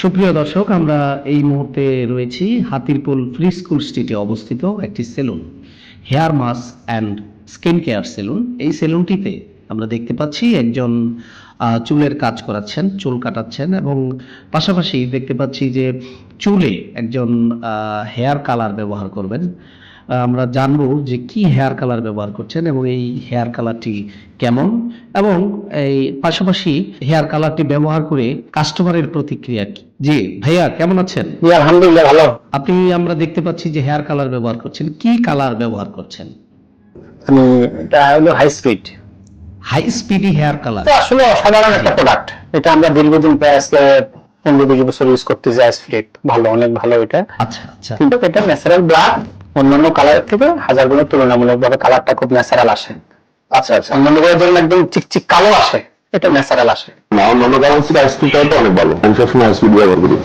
সুপ্রিয় দর্শক, আমরা এই মুহূর্তে রয়েছি হাতিরপুল ফ্রি স্কুল স্ট্রিটে অবস্থিত একটি salon, hair mask and skin care salon. এই সেলুনটিতে আমরা দেখতে পাচ্ছি একজন চুলের কাজ করাচ্ছেন, চুল কাটাচ্ছেন এবং পাশাপাশি দেখতে পাচ্ছি যে চুলে একজন হেয়ার কালার ব্যবহার করবেন। আমরা জানব যে কি হেয়ার কালার ব্যবহার করছেন এবং এই হেয়ার কালারটি কেমন এবং এই পাশাপাশি হেয়ার কালারটি ব্যবহার করে কাস্টমারের প্রতিক্রিয়া কি? জি ভাইয়া কেমন আছেন? আলহামদুলিল্লাহ ভালো। আপনি আমরা দেখতে পাচ্ছি যে হেয়ার কালার ব্যবহার করছেন। কি কালার ব্যবহার করছেন? আমি এটা হলো high speed high speedy hair colour আসলে অসাধারণ একটা প্রোডাক্ট এটা আমরা দীর্ঘদিন প্রায় আজকে পনেরো বিশ বছর ইউজ করতেছি হাই স্পিড ভালো অনেক ভালো এটা। আচ্ছা আচ্ছা। কিন্তু এটা ন্যাচারাল ব্ল্যাক অন্যান্য কালার থেকে হাজার গুণের তুলনামূলক ভাবে কালারটা খুব ন্যাচারাল আসে। আচ্ছা আচ্ছা। অন্যান্য কালার ধরুন একদম চিকচিক কালো আসে এটা ন্যাচারাল আসে। না অন্যান্য কালার হচ্ছে আইসক্রিম তো অনেক ভালো। আমি সবসময় আইসক্রিম ব্যবহার করি।